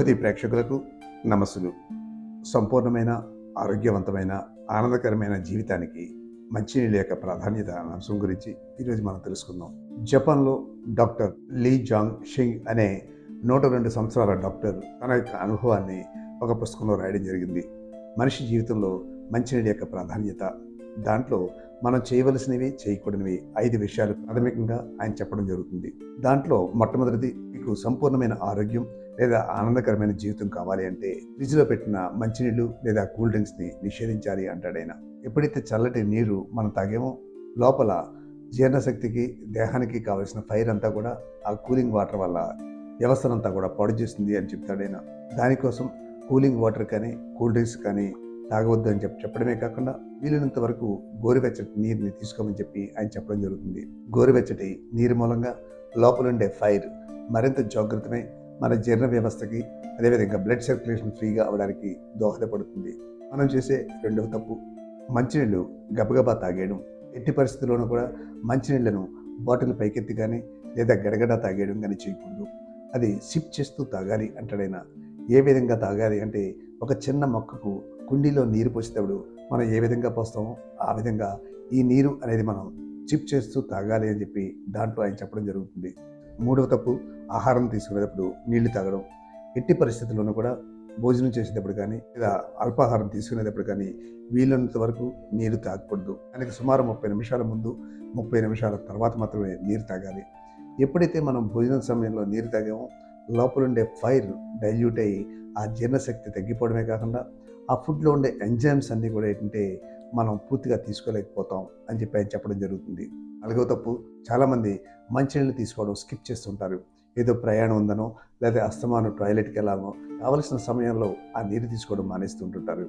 శుభది ప్రేక్షకులకు నమస్సులు. సంపూర్ణమైన ఆరోగ్యవంతమైన ఆనందకరమైన జీవితానికి మంచినీళ్ళ యొక్క ప్రాధాన్యత అనే అంశం గురించి ఈరోజు మనం తెలుసుకుందాం. జపాన్లో డాక్టర్ లీ జాంగ్ షింగ్ అనే నూట రెండు సంవత్సరాల డాక్టర్ తన యొక్క అనుభవాన్ని ఒక పుస్తకంలో రాయడం జరిగింది. మనిషి జీవితంలో మంచినీళ్ళ యొక్క ప్రాధాన్యత దాంట్లో మనం చేయవలసినవి చేయకూడనివి ఐదు విషయాలు ప్రాథమికంగా ఆయన చెప్పడం జరుగుతుంది. దాంట్లో మొట్టమొదటిది మీకు సంపూర్ణమైన ఆరోగ్యం లేదా ఆనందకరమైన జీవితం కావాలి అంటే ఫ్రిడ్జ్లో పెట్టిన మంచినీళ్ళు లేదా కూల్ డ్రింక్స్ని నిషేధించాలి అంటాడైనా. ఎప్పుడైతే చల్లటి నీరు మనం తాగేమో లోపల జీర్ణశక్తికి దేహానికి కావలసిన ఫైర్ అంతా కూడా ఆ కూలింగ్ వాటర్ వల్ల వ్యవస్థనంతా కూడా పాడు చేస్తుంది అని చెప్తాడు దానికోసం కూలింగ్ వాటర్ కానీ కూల్ డ్రింక్స్ కానీ తాగవద్దు అని చెప్పి చెప్పడమే కాకుండా వీలైనంత వరకు గోరువెచ్చటి నీరుని తీసుకోమని చెప్పి ఆయన చెప్పడం జరుగుతుంది. గోరువెచ్చటి నీరు మూలంగా లోపల ఉండే ఫైర్ మరింత జాగ్రత్తమై మన జీర్ణ వ్యవస్థకి అదేవిధంగా బ్లడ్ సర్క్యులేషన్ ఫ్రీగా అవడానికి దోహదపడుతుంది. మనం చేసే రెండవ తప్పు మంచినీళ్ళు గబగబా తాగేయడం. ఎట్టి పరిస్థితుల్లోనూ కూడా మంచినీళ్ళను బాటిల్ పైకెత్తి కానీ లేదా గడగడ తాగేయడం కానీ చేయకూడదు. అది సిప్ చేస్తూ తాగాలి అంటాడైనా ఏ విధంగా తాగాలి అంటే ఒక చిన్న మొక్కకు కుండీలో నీరు పోసేటప్పుడు మనం ఏ విధంగా పోస్తామో ఆ విధంగా ఈ నీరు అనేది మనం చిప్ చేస్తూ తాగాలి అని చెప్పి దాంట్లో ఆయన చెప్పడం జరుగుతుంది. మూడవ తప్పు ఆహారం తీసుకునేటప్పుడు నీళ్ళు తాగడం ఎట్టి పరిస్థితుల్లోనూ కూడా భోజనం చేసేటప్పుడు కానీ లేదా అల్పాహారం తీసుకునేటప్పుడు కానీ వీలైనంత వరకు నీరు తాగకూడదు. దానికి సుమారు ముప్పై నిమిషాల ముందు ముప్పై నిమిషాల తర్వాత మాత్రమే నీరు తాగాలి. ఎప్పుడైతే మనం భోజనం సమయంలో నీరు తాగామో లోపల ఉండే ఫైర్ డైల్యూట్ అయ్యి ఆ జీర్ణశక్తి తగ్గిపోవడమే కాకుండా ఆ ఫుడ్లో ఉండే ఎంజైమ్స్ అన్నీ కూడా ఏంటంటే మనం పూర్తిగా తీసుకోలేకపోతాం అని చెప్పి ఆయన చెప్పడం జరుగుతుంది. నాలుగవ తప్పు. చాలామంది మంచినీళ్ళు తీసుకోవడం స్కిప్ చేస్తుంటారు. ఏదో ప్రయాణం ఉందనో లేదా అస్తమానం టాయిలెట్కి వెళ్ళాలనో కావలసిన సమయంలో ఆ నీరు తీసుకోవడం మానేస్తుంటుంటారు.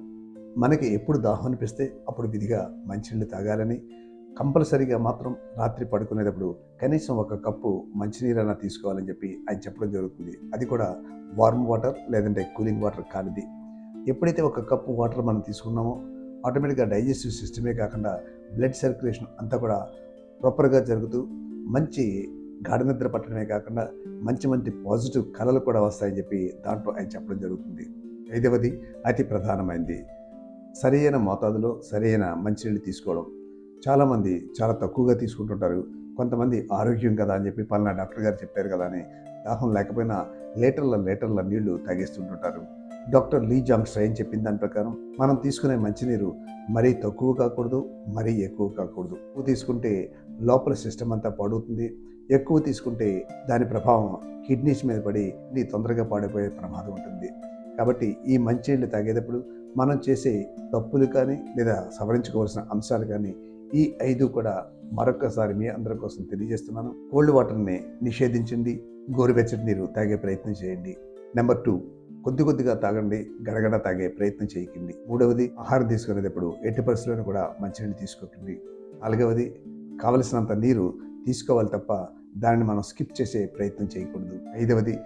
మనకి ఎప్పుడు దాహం అనిపిస్తే అప్పుడు విధిగా మంచినీళ్ళు తాగాలని కంపల్సరీగా మాత్రం రాత్రి పడుకునేటప్పుడు కనీసం ఒక కప్పు మంచినీరైనా తీసుకోవాలని చెప్పి ఆయన చెప్పడం జరుగుతుంది. అది కూడా వార్మ్ వాటర్ లేదంటే కూలింగ్ వాటర్ కానిది. ఎప్పుడైతే ఒక కప్పు వాటర్ మనం తీసుకున్నామో ఆటోమేటిక్గా డైజెస్టివ్ సిస్టమే కాకుండా బ్లడ్ సర్క్యులేషన్ అంతా కూడా ప్రాపర్గా జరుగుతూ మంచి గాఢ నిద్ర పట్టడమే కాకుండా మంచి మంచి పాజిటివ్ కళలు కూడా వస్తాయని చెప్పి దాంట్లో ఆయన చెప్పడం జరుగుతుంది. ఐదవది అతి ప్రధానమైనది. సరైన మోతాదులో సరైన మంచినీళ్ళు తీసుకోవడం. చాలామంది చాలా తక్కువగా తీసుకుంటుంటారు. కొంతమంది ఆరోగ్యం కదా అని చెప్పి పలానా డాక్టర్ గారు చెప్పారు కదా అని దాహం లేకపోయినా లీటర్ల లీటర్ల నీళ్ళు తాగేస్తుంటుంటారు. డాక్టర్ లీ జాంగ్స్ ఏం చెప్పిన దాని ప్రకారం మనం తీసుకునే మంచినీరు మరీ తక్కువ కాకూడదు మరీ ఎక్కువ కాకూడదు. ఎక్కువ తీసుకుంటే లోపల సిస్టమ్ అంతా పాడవుతుంది. ఎక్కువ తీసుకుంటే దాని ప్రభావం కిడ్నీస్ మీద పడి నీ తొందరగా పాడైపోయే ప్రమాదం ఉంటుంది. కాబట్టి ఈ మంచినీళ్ళు తాగేటప్పుడు మనం చేసే తప్పులు కానీ లేదా సవరించుకోవాల్సిన అంశాలు కానీ ఈ ఐదు కూడా మరొకసారి మీ అందరి కోసం తెలియజేస్తున్నాను. కోల్డ్ వాటర్ని నిషేధించండి. గోరువెచ్చటి నీరు తాగే ప్రయత్నం చేయండి. నెంబర్ టూ కొద్ది కొద్దిగా తాగండి గడగడ తాగే ప్రయత్నం చేయకండి. మూడవది ఆహారం తీసుకునేటప్పుడు ఎట్టి పరిస్థితుల్లో కూడా మంచినీళ్ళు తీసుకోకండి. నాలుగవది కావలసినంత నీరు తీసుకోవాలి తప్ప దానిని మనం స్కిప్ చేసే ప్రయత్నం చేయకూడదు. ఐదవది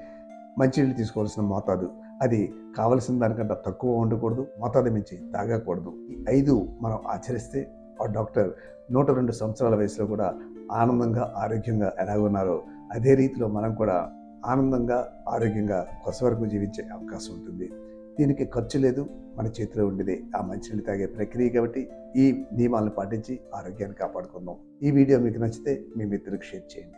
మంచినీళ్ళు తీసుకోవాల్సిన మోతాదు. అది కావలసిన దానికంటే తక్కువ ఉండకూడదు మోతాదు మించి తాగకూడదు. ఈ ఐదు మనం ఆచరిస్తే ఆ డాక్టర్ నూట రెండు సంవత్సరాల వయసులో కూడా ఆనందంగా ఆరోగ్యంగా ఎలా ఉన్నారో అదే రీతిలో మనం కూడా ఆనందంగా ఆరోగ్యంగా కొస వరకు జీవించే అవకాశం ఉంటుంది. దీనికి ఖర్చు లేదు మన చేతిలో ఉండేదే. ఆ మంచినీళ్ళు తాగే ప్రక్రియ కాబట్టి ఈ నియమాలను పాటించి ఆరోగ్యాన్ని కాపాడుకుందాం. ఈ వీడియో మీకు నచ్చితే మీ మిత్రులకు షేర్ చేయండి.